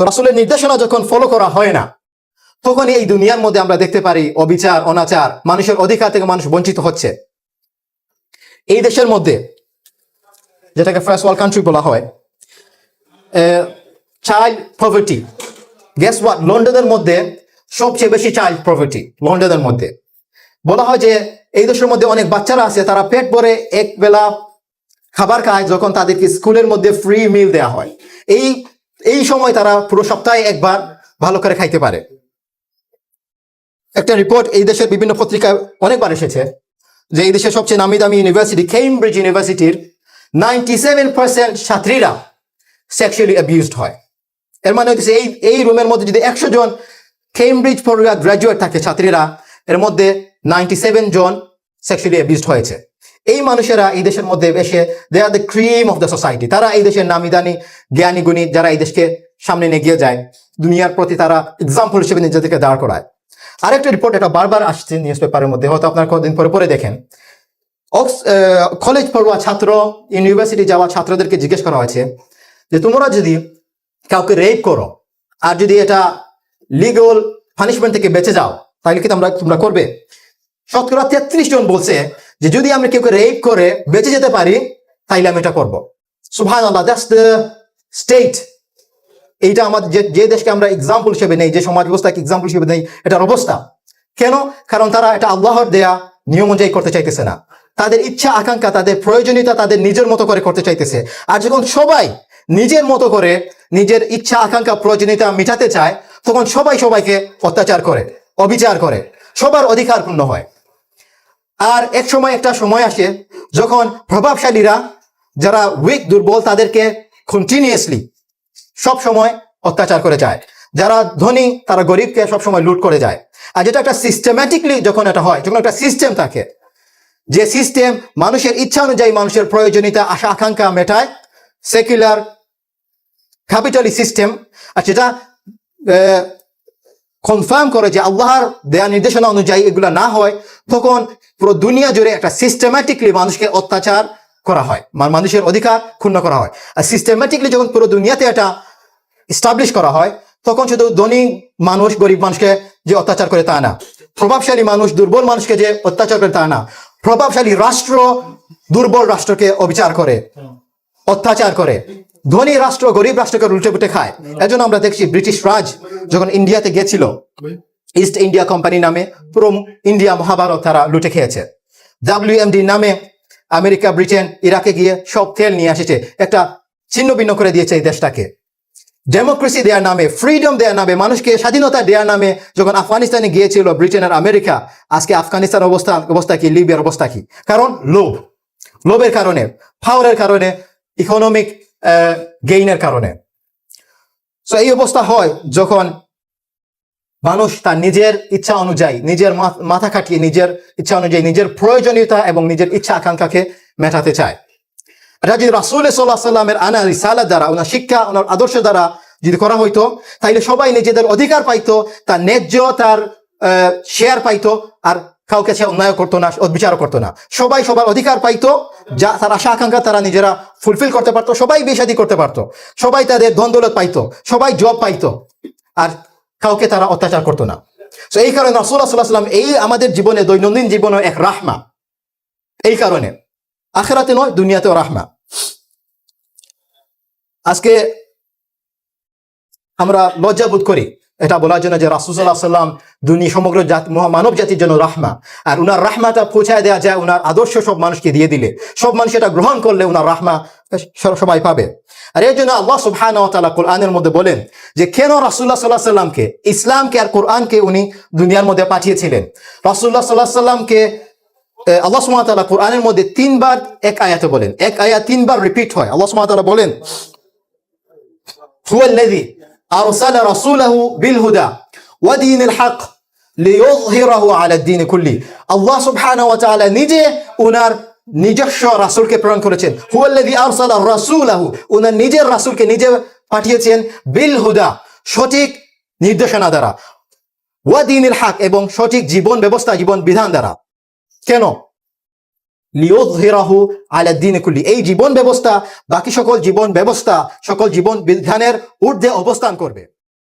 তো রাসুলের নির্দেশনা যখন ফলো করা হয় না তখন এই দুনিয়ার মধ্যে আমরা দেখতে পারি অবিচার, অনাচার, মানুষের অধিকার থেকে মানুষ বঞ্চিত হচ্ছে। এই দেশের মধ্যে, যেটাকে ফার্স্ট ওয়ার্ল্ড কান্ট্রি বলা হয় চাইল্ড পভার্টি গেস ওয়াট লন্ডনের মধ্যে সবচেয়ে বেশি চাইল্ড প্রভার্টি লন্ডনের মধ্যে। বলা হয় যে, এই দেশের মধ্যে অনেক বাচ্চারা আছে, তারা পেট ভরে এক বেলা খাবার খায় যখন তাদেরকে স্কুলের মধ্যে ফ্রি মিল দেওয়া হয়। এই এই সময় তারা পুরো সপ্তাহে একবার ভালো করে খাইতে পারে। একটা রিপোর্ট এই দেশের বিভিন্ন পত্রিকায় অনেকবার এসেছে যে এই দেশের সবচেয়ে নামি দামি ইউনিভার্সিটি কেমব্রিজ ইউনিভার্সিটির নাইনটি সেভেন পার্সেন্ট ছাত্রীরা সেক্সুয়ালি অ্যাবিউজড হয়। এর মানে হচ্ছে এই এই রুমের মধ্যে যদি একশো জন কেমব্রিজ পড়ুয়া গ্রাজুয়েট থাকে ছাত্রীরা, এর মধ্যে নাইনটি সেভেন জন সেক্সুয়ালি অ্যাবিউজড হয়েছে। এই মানুষেরা এই দেশের মধ্যে এসে they are the cream of the society তারা এই দেশের নামি দানি জ্ঞানী, গুণী, যারা এই দেশকে সামনে নিয়ে যায়, দুনিয়ার প্রতি তারা এক্সাম্পল হিসেবে নিজেদেরকে দাঁড় করায়। আরেকটা রিপোর্ট এটা বারবার আসছে নিউজ পেপারের মধ্যে, হয়তো আপনার কদিন পরে পরে দেখেন। কলেজ পড়ুয়া ছাত্র ইউনিভার্সিটি যাওয়া ছাত্রদেরকে জিজ্ঞেস করা হয়েছে যে, তোমরা যদি কাউকে রেপ করো আর যদি এটা লিগল পানিশমেন্ট থেকে বেঁচে যাও, তাহলে কি তোমরা তোমরা করবে? শতকরা তেত্রিশ জন বলছে যে যদি আমি কেউকে রেপ করে বেঁচে যেতে পারি, তাইলে আমি এটা করব। সুভান স্টেট এইটা আমাদের যে যে দেশকে আমরা এক্সাম্পল হিসেবে নেই, যে সমাজ ব্যবস্থাকে এক্সাম্পল হিসেবে নেই, এটার অবস্থা। কেন? কারণ তারা এটা আল্লাহর দেয়া নিয়ম অনুযায়ী করতে চাইতেছে না। তাদের ইচ্ছা, আকাঙ্ক্ষা, তাদের প্রয়োজনীয়তা তাদের নিজের মতো করে করতে চাইতেছে। আর যখন সবাই নিজের মতো করে নিজের ইচ্ছা, আকাঙ্ক্ষা, প্রয়োজনীয়তা মিটাতে চায়, তখন সবাই সবাইকে অত্যাচার করে, অবিচার করে। সবার অধিকার পূর্ণ হয়। আর এক সময় একটা সময় আসে যখন প্রভাবশালীরা, যারা উইক দুর্বল, তাদেরকে কন্টিনিউয়াসলি সব সময় অত্যাচার করে যায়। যারা ধনী, তারা গরিবকে সব সময় লুট করে যায়। আর যেটা একটা সিস্টেম্যাটিকলি যখন এটা হয়, যখন একটা সিস্টেম থাকে, যে সিস্টেম মানুষের ইচ্ছা অনুযায়ী মানুষের প্রয়োজনীয়তা, আশা, আকাঙ্ক্ষা মেটায় সেকুলার ক্যাপিটালি সিস্টেম আর সেটা কনফার্ম করে যে আল্লাহর দেয়া নির্দেশনা অনুযায়ী এগুলো না হয়, তখন পুরো দুনিয়া জুড়ে একটা সিস্টেম্যাটিকলি মানুষকে অত্যাচার করা হয়। মানুষের অধিকার ক্ষুণ্ণ করা হয়। আর সিস্টেম্যাটিকলি যখন পুরো দুনিয়াতে এটা স্টাবলিশ করা হয়, তখন শুধু ধনী মানুষ, গরিব মানুষকে যে অত্যাচার করে তা না। প্রভাবশালী মানুষ, দুর্বল মানুষকে যে অত্যাচার করে তা না। প্রভাবশালী রাষ্ট্র দুর্বল রাষ্ট্রকে অবিচার করে, অত্যাচার করে। ধনী রাষ্ট্র, গরিব রাষ্ট্রকে উল্টে পুটে খায়। এজন্য আমরা দেখছি ব্রিটিশ রাজ যখন ইন্ডিয়াতে গেছিল ইস্ট ইন্ডিয়া কোম্পানি নামে পুরো ইন্ডিয়া মহাভারত তারা লুটে খেয়েছে। ডাব্লিউএমডি নামে আমেরিকা, ব্রিটেন, ইরাকে গিয়ে সব তেল নিয়ে এসেছে। একটা ছিন্ন ভিন্ন করে দিয়েছে এই দেশটাকে। ডেমোক্রেসি দেওয়ার নামে ফ্রিডম দেওয়ার নামে, মানুষকে স্বাধীনতা দেওয়ার নামে যখন আফগানিস্তানে গিয়েছিল ব্রিটেন আর আমেরিকা, আজকে আফগানিস্তান অবস্থা অবস্থা কি, লিবিয়ার অবস্থা কি? কারণ লোভ। লোভের কারণে পাওয়ারের কারণে ইকোনমিক গেইনের কারণে। তো এই অবস্থা হয় যখন মানুষ তার নিজের ইচ্ছা অনুযায়ী, নিজের মাথা খাটিয়ে নিজের ইচ্ছা অনুযায়ী নিজের প্রয়োজনীয়তা এবং নিজের ইচ্ছা আকাঙ্ক্ষাকে মেটাতে চায়। এটা যদি রাসুল সাল্লামের আনা রিসালা দ্বারা, ওনার শিক্ষা, ওনার আদর্শ দ্বারা যদি করা হইতো তাহলে সবাই নিজেদের অধিকার পাইতো, তার ন্যায্য তার শেয়ার পাইতো, আর কাউকে সে অন্যায় করতো না বিচারও করতো না। সবাই সবার অধিকার পাইতো, যা তার আশা আকাঙ্ক্ষা তারা নিজেরা ফুলফিল করতে পারতো, সবাই বিয়ে করতে পারতো। সবাই তাদের ধন দৌলত পাইতো, সবাই জব পাইতো, আর কাউকে তারা অত্যাচার করতো না। তো এই কারণে রাসুল্লাহ সাল্লাহ সাল্লাম এই আমাদের জীবনে, দৈনন্দিন জীবনে এক রাহমা। এই কারণে। আখেরাতে নয়, দুনিয়াতেও রাহমা। আজকে আমরা লজ্জা বোধ করি এটা বলার জন্য যে রাসুসাল্লাহ সাল্লাম দুনিয়া সমগ্র জাত মানব জাতির জন্য রাহমা। আর উনার রাহমাটা পৌঁছায় দেওয়া যায়, উনার আদর্শ সব মানুষকে দিয়ে দিলে। সব মানুষ এটা গ্রহণ করলে উনার রাহমা সবাই পাবে। আর এর জন্য আল্লাহ সুবহান কোরআনের মধ্যে বলেন যে, কেন রাসুল্লাহ সাল্লাহ সাল্লামকে ইসলামকে আর কোরআনকে উনি দুনিয়ার মধ্যে পাঠিয়েছিলেন? রাসুল্লাহ সাল্লাহ সাল্লামকে আল্লাহ সুমাত কোরআনের মধ্যে তিনবার এক আয়াতে বলেন। এক আয়া তিনবার রিপিট হয়। আল্লাহ সুমাতালা বলেন أرسل رسوله بالهدى ودين الحق ليظهره على الدين كله আল্লাহ সুবহানাহু ওয়া তাআলা নিজে উনার নিজস্ব রাসূলকে প্রেরণ করেছেন هو الذي أرسل رسوله উনার নিজের রাসূলকে নিজে পাঠিয়েছেন বিল হুদা সঠিক নির্দেশনা দ্বারা ওয়া দিনিল হক এবং সঠিক জীবন ব্যবস্থা জীবন বিধান দ্বারা কেন লিওজহিরাহু আলা দিন কুল্লি। এই জীবন ব্যবস্থা, বাকি সকল জীবন ব্যবস্থা, সকল জীবন বিধানের ঊর্ধ্বে অবস্থান করবে।